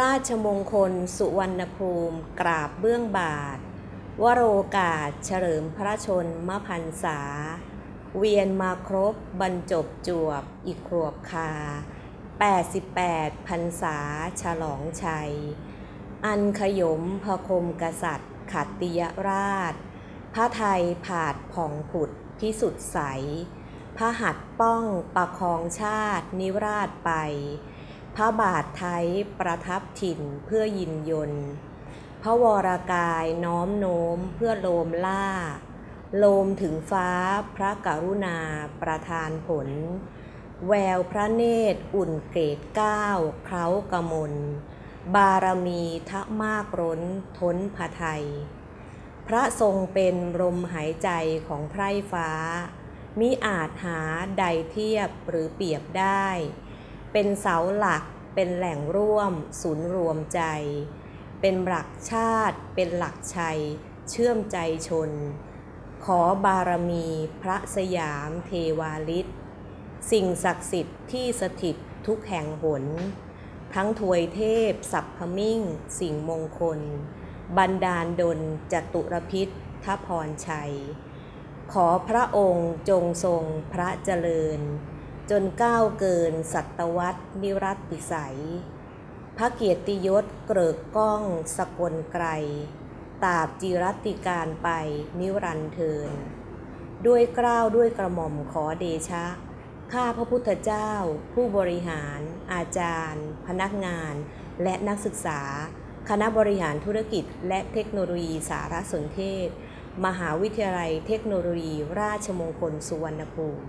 ราชมงคลสุวรรณภูมิกราบเบื้องบาท วโรกาสเฉลิมพระชนมพรรษา เวียนมาครบบรรจบจวบอีกครวบคา 88พรรษาฉลองชัย อันขยมพระคมกษัตริย์ ขัตติยราช พระไทยผาดผ่องผุดพิสุทธิ์ใสพระหัตถ์ป้องประคองชาตินิราชไป พระบาทไทยประทับถิ่นเพื่อยินยนต์พระวรากายน้อมโน้มเพื่อโลมล่า โลมถึงฟ้าพระกรุณาประทานผล แววพระเนตรอุ่นเกรดเก้าเคล้ากมล บารมีทะมากร้นท้นพไทย พระทรงเป็นลมหายใจของไพร่ฟ้า มิอาจหาใดเทียบหรือเปรียบได้ เป็นเสาหลัก เป็นแหล่งร่วม ศูนย์รวมใจ เป็นหลักชาติ เป็นหลักชัย เชื่อมใจชน ขอบารมีพระสยามเทวาลิศสิ่งศักดิ์สิทธิ์ที่สถิตทุกแห่งหน ทั้งถวยเทพ สัพพมิ่ง สิ่งมงคล บันดาลดลจตุรพิษทพรชัย ขอพระองค์จงทรงพระเจริญ จนก้าวเกินสัตวรรษนิรัตติสัย พระเกียรติยศเกริกก้องสกลไกรตาบจิรัติการไปนิรันเทิน ด้วยกล้าวด้วยกระหม่อมขอเดชะ ข้าพระพุทธเจ้า ผู้บริหาร อาจารย์ พนักงาน และนักศึกษา คณะบริหารธุรกิจ และเทคโนโลยีสารสนเทศ มหาวิทยาลัยเทคโนโลยี ราชมงคลสุวรรณภูมิ